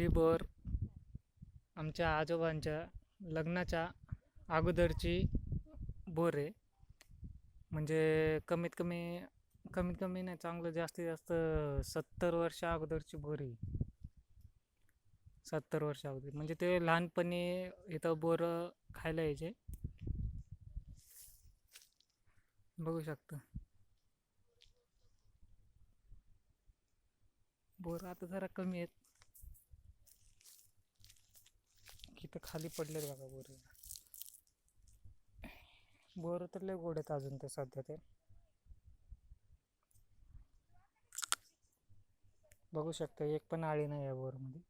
ही bore आमच्या आजोबांच्या लग्नाच्या अगोदरची बोर आहे. म्हणजे कमीत कमी कमीत कमी नाही चांगलं जास्तीत जास्त सत्तर वर्ष अगोदरची बोर आहे. सत्तर वर्ष अगोदर. म्हणजे ते लहानपणी इथं बोर खायला यायचे. बघू शकता. बोर आता जरा कमी आहेत. तिथं खाली पडलेत बघा बोर. बोर तर लय गोड आहेत अजून ते सध्या ते. बघू शकता एक पण आळी नाही या बोरमध्ये.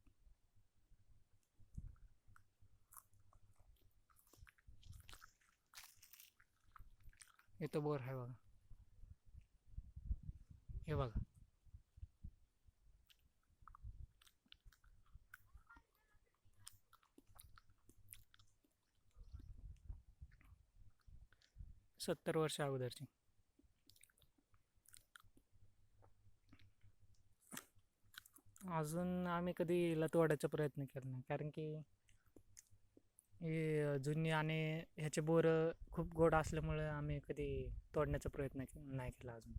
इथं बोर आहे बघा. हे बघा. सत्तर वर्ष अगोदरची. अजून आम्ही कधी हिला तोडायचा प्रयत्न केला नाही कारण की हे जुनी आणि ह्याचे बोर खूप गोड असल्यामुळे आम्ही कधी तोडण्याचा प्रयत्न के- नाही केला अजून.